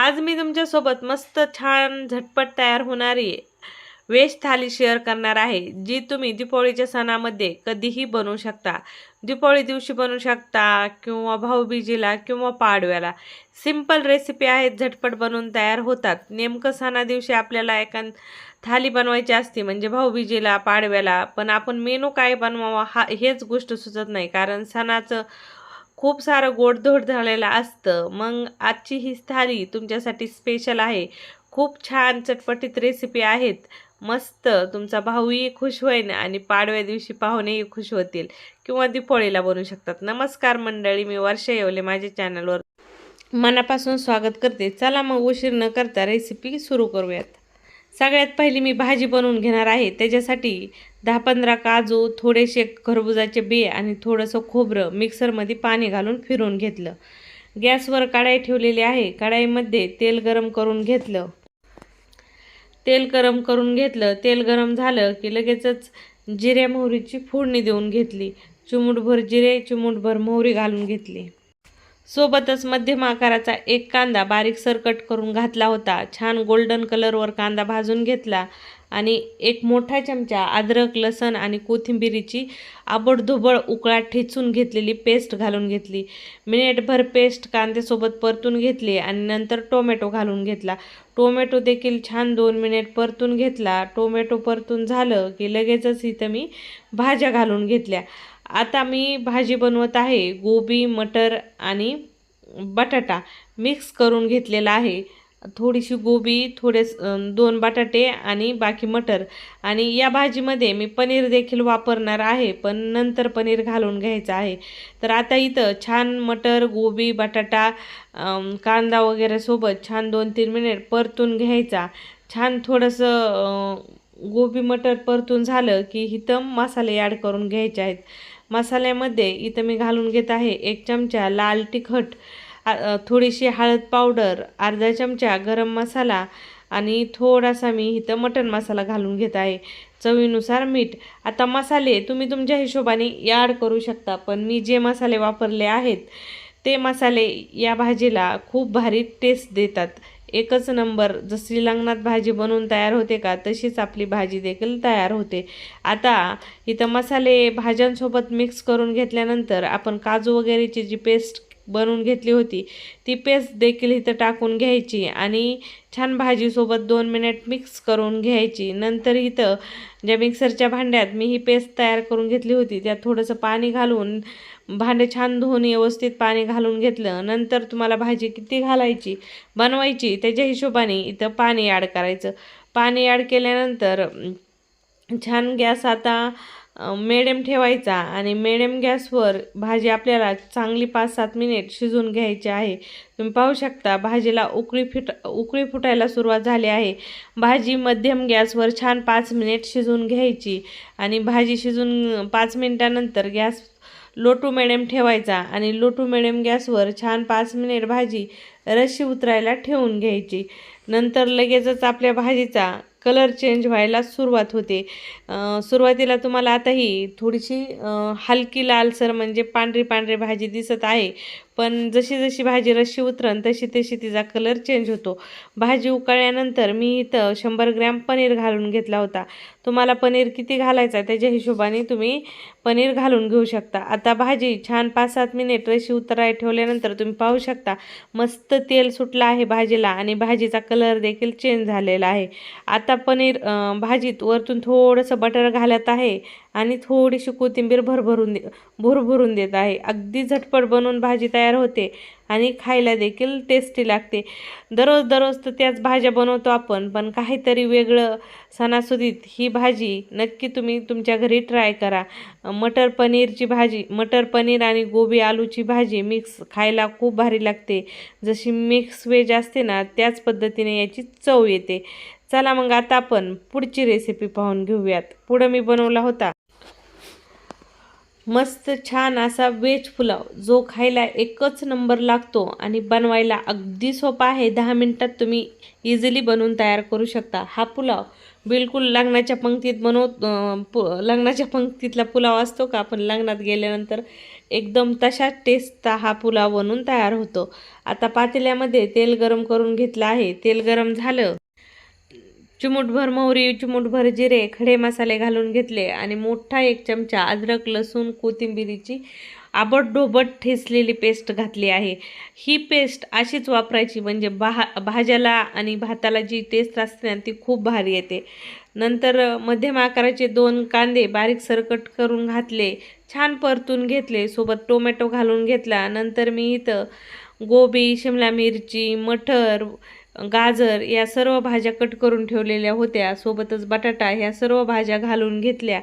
आज मी तुमच्यासोबत मस्त छान झटपट तयार होणारी वेज थाली शेअर करणार आहे जी तुम्ही दीपावळीच्या सणामध्ये कधीही बनवू शकता. दीपावली दिवशी बनवू शकता किंवा भाऊबीजीला किंवा पाडव्याला. सिंपल रेसिपी आहेत झटपट बनवून तयार होतात. नेमकं सणा दिवशी आपल्याला एका थाली बनवायची असते म्हणजे भाऊबीजीला पाडव्याला पण आपण मेनू काय बनवावा हा हेच गोष्ट सुचत नाही. कारण सणाचं खूप सारं गोडधोड झालेलं असतं. मग आजची ही थाली तुमच्यासाठी स्पेशल आहे. खूप छान चटपटीत रेसिपी आहेत. मस्त तुमचा भाऊही खुश होईल आणि पाडव्या दिवशी पाहुणेही खुश होतील. किंवा दिपोळीला बनवू शकतात. नमस्कार मंडळी मी वर्षा येवले माझ्या चॅनलवर मनापासून स्वागत करते. चला मग उशीर न करता रेसिपी सुरू करूयात. सगळ्यात पहिली मी भाजी बनवून घेणार आहे. त्याच्यासाठी दहा पंधरा काजू थोडेसे खरबुजाचे बे आणि थोडंसं खोबरं मिक्सरमध्ये पाणी घालून फिरून घेतलं. गॅसवर कढाई ठेवलेली आहे. कढाईमध्ये तेल गरम करून घेतलं. तेल गरम करून घेतलं. तेल गरम झालं की लगेचच जिऱ्या मोहरीची फोडणी देऊन घेतली. चिमूटभर जिरे चिमूटभर मोहरी घालून घेतली. सोबतच मध्यम आकाराचा एक कांदा बारीक सरकट करून घातला होता. छान गोल्डन कलरवर कांदा भाजून घेतला आणि एक मोठा चमचा अद्रक लसण आणि कोथिंबिरीची आबडधोबड उकळा ठेचून घेतलेली पेस्ट घालून घेतली. मिनिटभर पेस्ट कांद्यासोबत परतून घेतली आणि नंतर टोमॅटो घालून घेतला. टोमॅटो देखील छान दोन मिनिट परतून घेतला. टोमॅटो परतून झालं की लगेचच इथं मी भाज्या घालून घेतल्या. आता मी भाजी बनवत आहे गोबी मटर आणि बटाटा मिक्स करून घेतलेला आहे. थोडीशी गोबी थोडे दोन बटाटे आणि बाकी मटर. आणि या भाजीमध्ये मी पनीर देखील वापरणार आहे पण नंतर पनीर घालून घ्यायचं आहे. तर आता इथं छान मटर गोबी बटाटा कांदा वगैरे सोबत छान दोन तीन मिनिट परतून घ्यायचा. छान थोडंसं गोबी मटर परतून झालं की इथं मसाले ॲड करून घ्यायचे आहेत. मसाल्यामध्ये इथं मी घालून घेत आहे एक चमचा लाल तिखट थोडीशी हळद पावडर अर्धा चमचा गरम मसाला आणि थोडासा मी इथं मटन मसाला घालून घेत आहे. चवीनुसार मीठ. आता मसाले तुम्ही तुमच्या हिशोबाने ॲड करू शकता पण मी जे मसाले वापरले आहेत ते मसाले या भाजीला खूप भारी टेस्ट देतात. एकच नंबर जशी लग्नात भाजी बनवून तयार होते का तशीच आपली भाजी देखील तयार होते. आता इथं मसाले भाज्यांसोबत मिक्स करून घेतल्यानंतर आपण काजू वगैरेची जी पेस्ट बनवून घेतली होती ती पेस्ट देखील इथं टाकून घ्यायची आणि छान भाजीसोबत दोन मिनिट मिक्स करून घ्यायची. नंतर इथं ज्या मिक्सरच्या भांड्यात मी ही पेस्ट तयार करून घेतली होती त्यात थोडंसं पाणी घालून भांडे छान धुवून व्यवस्थित पाणी घालून घेतलं नंतर तुम्हाला भाजी किती घालायची बनवायची त्याच्या हिशोबाने इथं पाणी ॲड करायचं. पाणी ॲड केल्यानंतर छान गॅस आता मिडियम ठेवायचा आणि मिडियम गॅसवर भाजी आपल्याला चांगली पाच सात मिनिट शिजवून घ्यायची आहे. तुम्ही पाहू शकता भाजीला उकळी फिट उकळी फुटायला सुरुवात झाली आहे. भाजी मध्यम गॅसवर छान पाच मिनिट शिजवून घ्यायची आणि भाजी शिजून पाच मिनिटानंतर गॅस लोटू मेडम ठेवायचा आणि लोटू मेडम गॅसवर छान पाच मिनिट भाजी रशी उतरायला ठेवून घ्यायची. नंतर लगेचच आपल्या भाजीचा कलर चेंज व्हायला सुरुवात होते. सुरुवातीला तुम्हाला आताही थोडीशी हलकी लालसर म्हणजे पांढरी पांढरी भाजी दिसत आहे. पण जशी जशी भाजी रशी उतरण तशी तशी तिचा कलर चेंज होतो. भाजी उकळल्यानंतर मी इथं शंभर ग्रॅम पनीर घालून घेतला होता. तुम्हाला पनीर किती घालायचा त्याच्या हिशोबाने तुम्ही पनीर घालून घेऊ शकता. आता भाजी छान पाच सात मिनिट रशी उतराय ठेवल्यानंतर तुम्ही पाहू शकता. मस्त तेल सुटलं आहे भाजीला आणि भाजीचा कलर देखील चेंज झालेला आहे. आता पनीर भाजीत वरतून थोडंसं बटर घालत आहे आणि थोडीशी कोथिंबीर भरभरून दे भुरभरून देत आहे. अगदी झटपट बनवून भाजी तयार तयार होते आणि खायला देखील टेस्टी लागते. दररोज दररोज तर त्याच भाज्या बनवतो आपण पण काहीतरी वेगळं सणासुदीत ही भाजी नक्की तुम्ही तुमच्या घरी ट्राय करा. मटर पनीरची भाजी मटर पनीर आणि गोबी आलूची भाजी मिक्स खायला खूप भारी लागते. जशी मिक्स वेज असते ना त्याच पद्धतीने याची चव येते. चला मग आता आपण पुढची रेसिपी पाहून घेऊयात. पुढं मी बनवला होता. मस्त छान असा वेज पुलाव जो खायला एकच नंबर लागतो आणि बनवायला अगदी सोपा आहे. दहा मिनटात तुम्ही इझिली बनवून तयार करू शकता. हा पुलाव बिलकुल लग्नाच्या पंक्तीत बनव पु लग्नाच्या पंक्तीतला पुलाव असतो का? आपण लग्नात गेल्यानंतर एकदम तशाच टेस्टचा हा पुलाव बनून तयार होतो. आता पातेल्यामध्ये तेल गरम करून घेतलं आहे. तेल गरम झालं चिमूटभर मोहरी चिमूटभर जिरे खडे मसाले घालून घेतले आणि मोठा एक चमचा अद्रक लसूण कोथिंबिरीची आबटढोबट ठेसलेली पेस्ट घातली आहे. ही पेस्ट अशीच वापरायची म्हणजे भा भाज्याला आणि भाताला जी टेस्ट असते ना ती खूप भारी येते. नंतर मध्यम आकाराचे दोन कांदे बारीक सरकट करून घातले छान परतून घेतले सोबत टोमॅटो घालून घेतला. नंतर मी इथं गोबी शिमला मिरची मटर गाजर या सर्व भाज्या कट करून ठेवलेल्या होत्या. सोबतच बटाटा ह्या सर्व भाज्या घालून घेतल्या.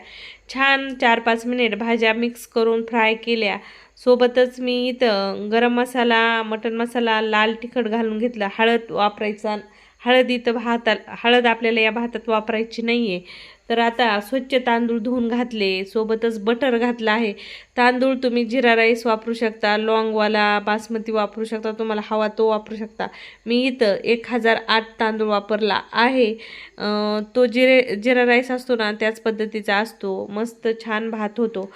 छान चार पाच मिनिट भाज्या मिक्स करून फ्राय केल्या. सोबतच मी इथं गरम मसाला मटन मसाला लाल तिखट घालून घेतला. हळद वापरायचा. हळद इथं भातात हळद आपल्याला या भातात वापरायची नाही आहे तर आता स्वच्छ तांदूळ धुवून घातले सोबतच बटर घातलं आहे. तांदूळ तुम्ही जिरा राईस वापरू शकता लॉंगवाला बासमती वापरू शकता तुम्हाला हवा तो वापरू शकता. मी इथं एक हजार आठ तांदूळ वापरला आहे. तो जिरे जिरा राईस असतो ना त्याच पद्धतीचा असतो. मस्त छान भात होतो.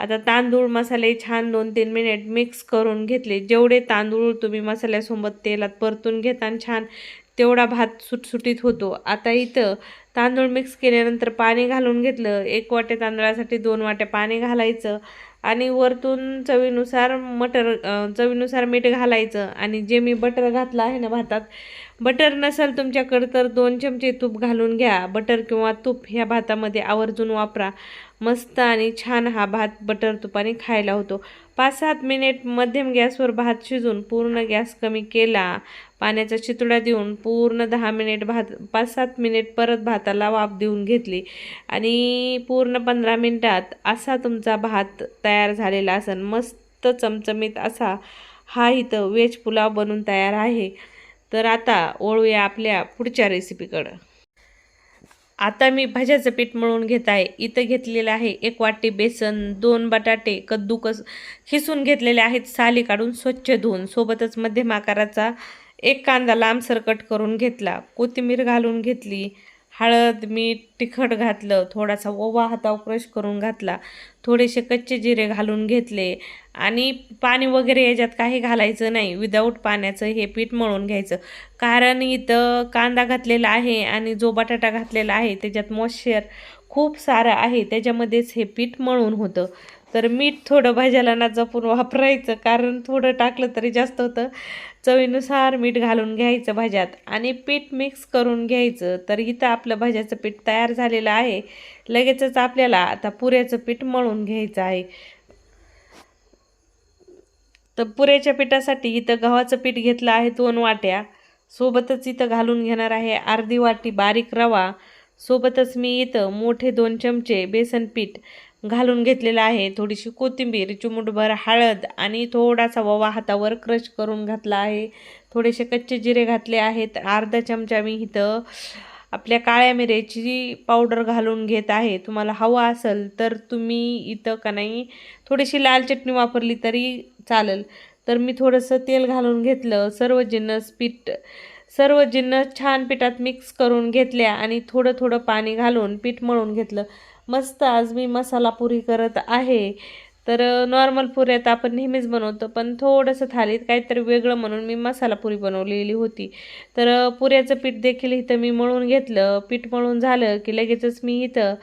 आता तांदूळ मसाले छान दोन तीन मिनिट मिक्स करून घेतले. जेवढे तांदूळ तुम्ही मसाल्यासोबत तेलात परतून घेता आणि छान तेवढा भात सुटसुटीत होतो. आता इथं तांदूळ मिक्स केल्यानंतर पाणी घालून घेतलं. एक वाट्या तांदळासाठी दोन वाट्या पाणी घालायचं आणि वरतून चवीनुसार मटर चवीनुसार मीठ घालायचं आणि जे मी बटर घातलं आहे ना भातात बटर नसेल तुमच्याकडं तर दोन चमचे तूप घालून घ्या. बटर किंवा तूप ह्या भातामध्ये आवर्जून वापरा. मस्त आणि छान हा भात बटर तुपाने खायला होतो. पाच सात मिनिट मध्यम गॅसवर भात शिजून पूर्ण गॅस कमी केला. पाण्याचा चितुडा देऊन पूर्ण दहा मिनिट भात पाच सात मिनिट परत भाताला वाफ देऊन घेतली. आणि पूर्ण पंधरा मिनिटात असा तुमचा भात तयार झालेला असेल मस्त चमचमीत असा हा इथं वेज पुलाव बनून तयार आहे. तर आता ओळूया आपल्या पुढच्या रेसिपीकडं आता मी भाज्याचं पीठ मळून घेत आहे. इथं घेतलेलं आहे एक वाटी बेसन दोन बटाटे कद्दूकस खिसून घेतलेले आहेत. साली काढून स्वच्छ धुवून सोबतच मध्यम आकाराचा एक कांदा लांबसर कट करून घेतला. कोथिंबीर घालून घेतली. हळद मीठ तिखट घातलं थोडासा ओवा हातावर क्रश करून घातला. थोडेसे कच्चे जिरे घालून घेतले. आणि पाणी वगैरे याच्यात काही घालायचं नाही. विदाऊट पाण्याचं हे पीठ मळून घ्यायचं. कारण इथं कांदा घातलेला आहे आणि जो बटाटा घातलेला आहे त्याच्यात मॉइश्चर खूप सारं आहे. त्याच्यामध्येच हे पीठ मळून होतं. तर मीठ थोडं भाज्याला ना जपून वापरायचं. कारण थोडं टाकलं तरी जास्त होतं. चवीनुसार मीठ घालून घ्यायचं भाज्यात आणि पीठ मिक्स करून घ्यायचं. तर इथं आपलं भाज्याचं पीठ तयार झालेलं आहे. लगेचच आपल्याला आता पुऱ्याचं पीठ मळून घ्यायचं आहे. तर पुऱ्याच्या पिठासाठी इथं गव्हाचं पीठ घेतलं आहे दोन वाट्या. सोबतच इथं घालून घेणार आहे अर्धी वाटी बारीक रवा. सोबतच मी इथं मोठे दोन चमचे बेसन पीठ. घालून घेतलेलं आहे. थोडीशी कोथिंबीर चिमूटभर हळद आणि थोडासा ववा हातावर क्रश करून घातला आहे. थोडेसे कच्चे जिरे घातले आहेत. अर्धा चमचा मी इथं आपल्या काळ्या मिऱ्याची पावडर घालून घेत आहे. तुम्हाला हवा असेल तर तुम्ही इथं का नाही थोडीशी लाल चटणी वापरली तरी चालेल. तर मी थोडंसं तेल घालून घेतलं. सर्व जिन्नस पीठ सर्व जिन्नस छान पिठात मिक्स करून घेतल्या आणि थोडं थोडं पाणी घालून पीठ मळून घेतलं. मस्त आज मी मसाला पुरी करत आहे. तर नॉर्मल पुऱ्या तर आपण नेहमीच बनवतो पण थोडंसं थालीत काहीतरी वेगळं म्हणून मी मसाला पुरी बनवलेली होती. तर पुऱ्याचं पीठ देखील इथं मी मळून घेतलं. पीठ मळून झालं की लगेचच मी इथं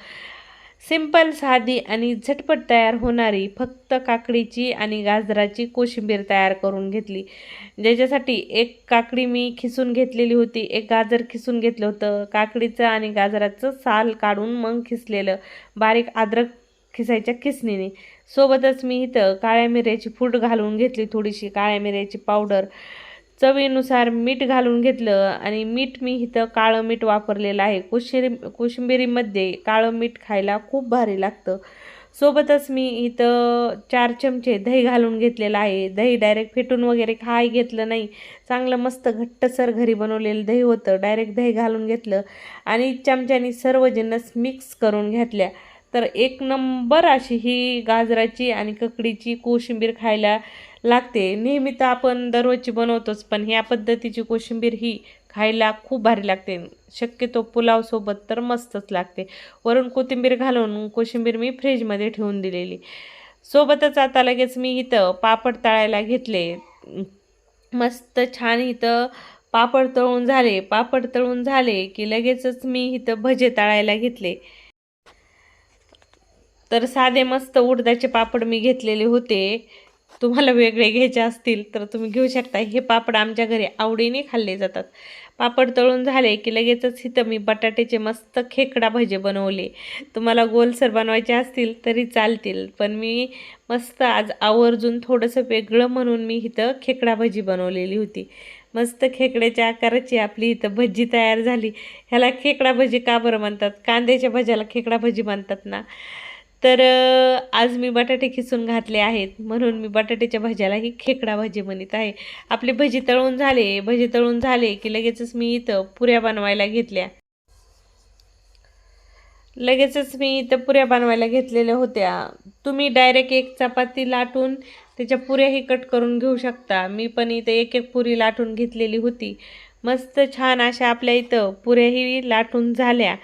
सिंपल साधी आणि झटपट तयार होणारी फक्त काकडीची आणि गाजराची कोशिंबीर तयार करून घेतली. ज्याच्यासाठी एक काकडी मी खिसून घेतलेली होती एक गाजर खिसून घेतलं होतं. काकडीचं आणि गाजराचं साल काढून मग खिसलेलं बारीक अद्रक खिसायच्या खिसणीने. सोबतच मी इथं काळ्या मिऱ्याची फूड घालून घेतली थोडीशी काळ्या मिऱ्याची पावडर. चवीनुसार मीठ घालून घेतलं आणि मीठ मी इथं काळं मीठ वापरलेलं आहे. कोशिरी कोशिंबिरीमध्ये काळं मीठ खायला खूप भारी लागतं. सोबतच मी इथं चार चमचे दही घालून घेतलेलं आहे. दही डायरेक्ट फेटून वगैरे खाय घेतलं नाही. चांगलं मस्त घट्टसर घरी बनवलेलं दही होतं. डायरेक्ट दही घालून घेतलं आणि चमच्याने सर्व जिन्नस मिक्स करून घेतल्या. तर एक नंबर अशी ही गाजराची आणि ककडीची कोशिंबीर खायला लागते. नेहमी तर आपण दररोजची बनवतोच पण ह्या पद्धतीची कोशिंबीर ही खायला खूप भारी लागते. शक्यतो पुलावसोबत तर मस्तच लागते. वरून कोथिंबीर घालून कोशिंबीर मी फ्रीजमध्ये ठेवून दिलेली. सोबतच आता लगेच मी इथं पापड तळायला घेतले. मस्त छान इथं पापड तळून झाले. पापड तळून झाले की लगेचच मी इथं भजे तळायला घेतले. तर साधे मस्त उडदाचे पापड मी घेतलेले होते. तुम्हाला वेगळे घ्यायचे असतील तर तुम्ही घेऊ शकता. हे पापड आमच्या घरी आवडीने खाल्ले जातात. पापड तळून झाले की लगेचच इथं मी बटाट्याचे मस्त खेकडा भजे बनवले. तुम्हाला गोलसर बनवायचे असतील तरी चालतील पण मी मस्त आज आवर्जून थोडंसं वेगळं म्हणून मी इथं खेकडा भजी बनवलेली होती. मस्त खेकड्याच्या आकाराची आपली इथं भजी तयार झाली. ह्याला खेकडा भजी का बरं म्हणतात? कांद्याच्या भज्याला खेकडा भजी म्हणतात ना? तर आज मी बटाटे खिसून घातले आहेत. म्हणून मी बटाट्याच्या भाज्याला ही खेकडा भाजी म्हणत आहे. आपली भजी तळून झाले. भजी तळून झाले की लगेचच मी इथं पुऱ्या बनवायला घेतल्या. लगेचच मी इथं पुऱ्या बनवायला घेतलेल्या होत्या. तुम्ही डायरेक्ट एक चपाती लाटून त्याच्या पुऱ्याही कट करून घेऊ शकता. मी पण इथं एक एक पुरी लाटून घेतलेली होती. मस्त छान अशा आपल्या इथं पुऱ्याही लाटून झाल्या.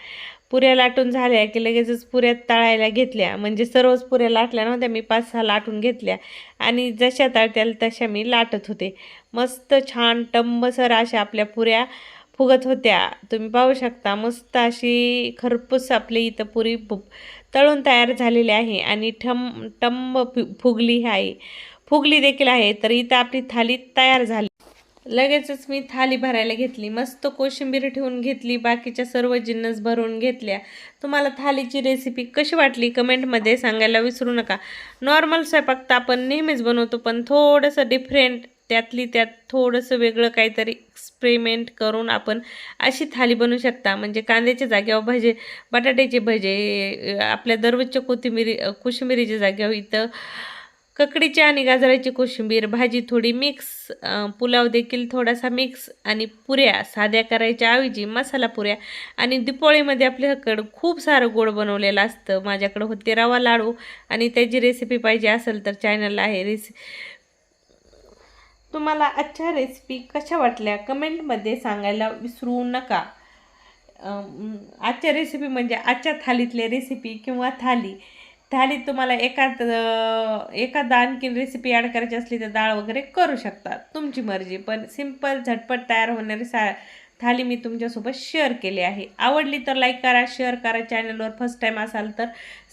पुऱ्या लाटून झाल्या की लगेचच पुऱ्या तळायला घेतल्या. म्हणजे सर्वच पुऱ्या लाटल्या नव्हत्या मी पाच सहा लाटून घेतल्या. आणि जशा तळत्याल तशा मी लाटत होते. मस्त छान टंबसर अशा आपल्या पुऱ्या फुगत होत्या. तुम्ही पाहू शकता मस्त अशी खरपूस आपली इथं पुरी फु तळून तयार झालेली आहे. आणि ठम टंब फुगली आहे. फुगली देखील आहे तर इथं आपली थाली तयार झाली. लगेचच मी थाली भरायला घेतली मस्त कोशिंबीर ठेवून घेतली बाकीच्या सर्व जिन्नस भरून घेतल्या. तुम्हाला थालीची रेसिपी कशी वाटली कमेंटमध्ये सांगायला विसरू नका. नॉर्मल स्वयंपाक तर आपण नेहमीच बनवतो पण थोडंसं डिफरंट त्यातली त्यात थोडंसं वेगळं काहीतरी एक्सपेरिमेंट करून आपण अशी थाली बनवू शकता. म्हणजे कांद्याच्या जागेवर भजे बटाट्याचे भजे आपल्या दररोजच्या कोथिंबिरी कोशिंबिरीच्या जागेवर इथं ककडीची आणि गाजराची कोशिंबीर भाजी थोडी मिक्स पुलाव देखील थोडासा मिक्स आणि पुऱ्या साध्या करायच्या ऐवजी मसाला पुऱ्या. आणि दिपोळीमध्ये आपल्याकडं खूप सारं गोड बनवलेलं असतं. माझ्याकडं होते रवा लाडू आणि त्याची रेसिपी पाहिजे असेल तर चॅनलला आहे. रेसि तुम्हाला आजच्या रेसिपी कशा वाटल्या कमेंटमध्ये सांगायला विसरू नका. आजच्या रेसिपी म्हणजे आजच्या थालीतल्या रेसिपी किंवा थाली. थालीत तुम्हाला एखाद अं, एखादा आणखीन रेसिपी ॲड करायची असली तर डाळ वगैरे करू शकता तुमची मर्जी. पण सिंपल झटपट तयार होणारी सा थाली मी तुमच्यासोबत शेअर केली आहे. आवडली तर लाईक करा शेअर करा. चॅनलवर फर्स्ट टाईम असाल तर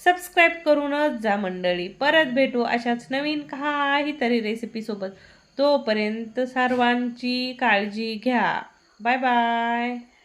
सबस्क्राईब करूनच जा मंडळी. परत भेटू अशाच नवीन काहीतरी रेसिपीसोबत तोपर्यंत सर्वांची काळजी घ्या. Bye bye